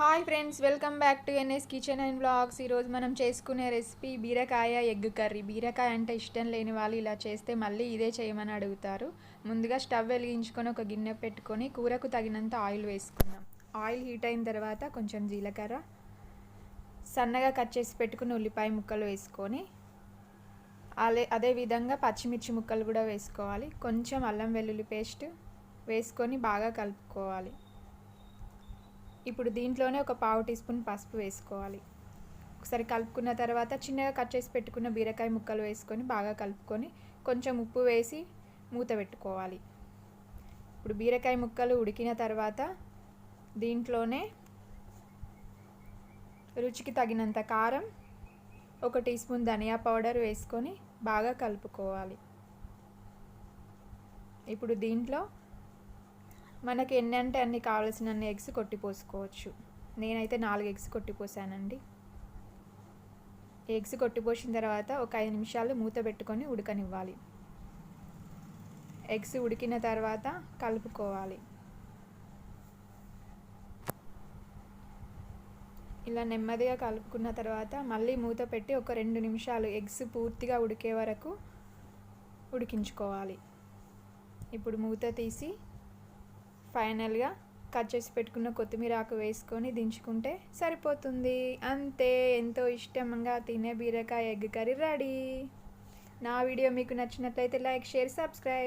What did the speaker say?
Hi friends welcome back to NS kitchen and blogs ఈరోజు మనం చేసుకునే రెసిపీ బీరకాయ ఎగ్ కర్రీ. బీరకాయ అంటే ఇష్టం లేని వాళ్ళు ఇలా చేస్తే మళ్ళీ ఇదే చేయమని అడుగుతారు. ముందుగా స్టవ్ వెలిగించుకొని ఒక గిన్నె పెట్టుకొని కూరకు తగినంత ఆయిల్ వేసుకుందాం. ఆయిల్ హీట్ అయిన తర్వాత కొంచెం జీలకర్ర సన్నగా కట్ చేసి పెట్టుకుని ఉల్లిపాయ ముక్కలు వేసుకొని అదే అదేవిధంగా పచ్చిమిర్చి ముక్కలు కూడా వేసుకోవాలి. కొంచెం అల్లం వెల్లుల్లి పేస్ట్ వేసుకొని బాగా కలుపుకోవాలి. ఇప్పుడు దీంట్లోనే ఒక పావు టీ స్పూన్ పసుపు వేసుకోవాలి. ఒకసారి కలుపుకున్న తర్వాత చిన్నగా కట్ చేసి పెట్టుకున్న బీరకాయ ముక్కలు వేసుకొని బాగా కలుపుకొని కొంచెం ఉప్పు వేసి మూత పెట్టుకోవాలి. ఇప్పుడు బీరకాయ ముక్కలు ఉడికిన తర్వాత దీంట్లోనే రుచికి తగినంత కారం ఒక టీ స్పూన్ ధనియా పౌడర్ వేసుకొని బాగా కలుపుకోవాలి. ఇప్పుడు దీంట్లో మనకి ఎన్ని అంటే అన్ని కావాల్సిన అన్ని ఎగ్స్ కొట్టిపోసుకోవచ్చు. నేనైతే నాలుగు ఎగ్స్ కొట్టిపోసానండి. ఎగ్స్ కొట్టిపోసిన తర్వాత ఒక ఐదు నిమిషాలు మూత పెట్టుకొని ఉడకనివ్వాలి. ఎగ్స్ ఉడికిన తర్వాత కలుపుకోవాలి. ఇలా నెమ్మదిగా కలుపుకున్న తర్వాత మళ్ళీ మూత పెట్టి ఒక రెండు నిమిషాలు ఎగ్స్ పూర్తిగా ఉడికే వరకు ఉడికించుకోవాలి. ఇప్పుడు మూత తీసి ఫైనల్గా కట్ చేసి పెట్టుకున్న కొత్తిమీర ఆకు వేసుకొని దించుకుంటే సరిపోతుంది. అంతే ఎంతో ఇష్టంగా తినే బీరకాయ ఎగ్ కర్రీ రెడీ. నా వీడియో మీకు నచ్చినట్లయితే లైక్ షేర్ సబ్స్క్రైబ్.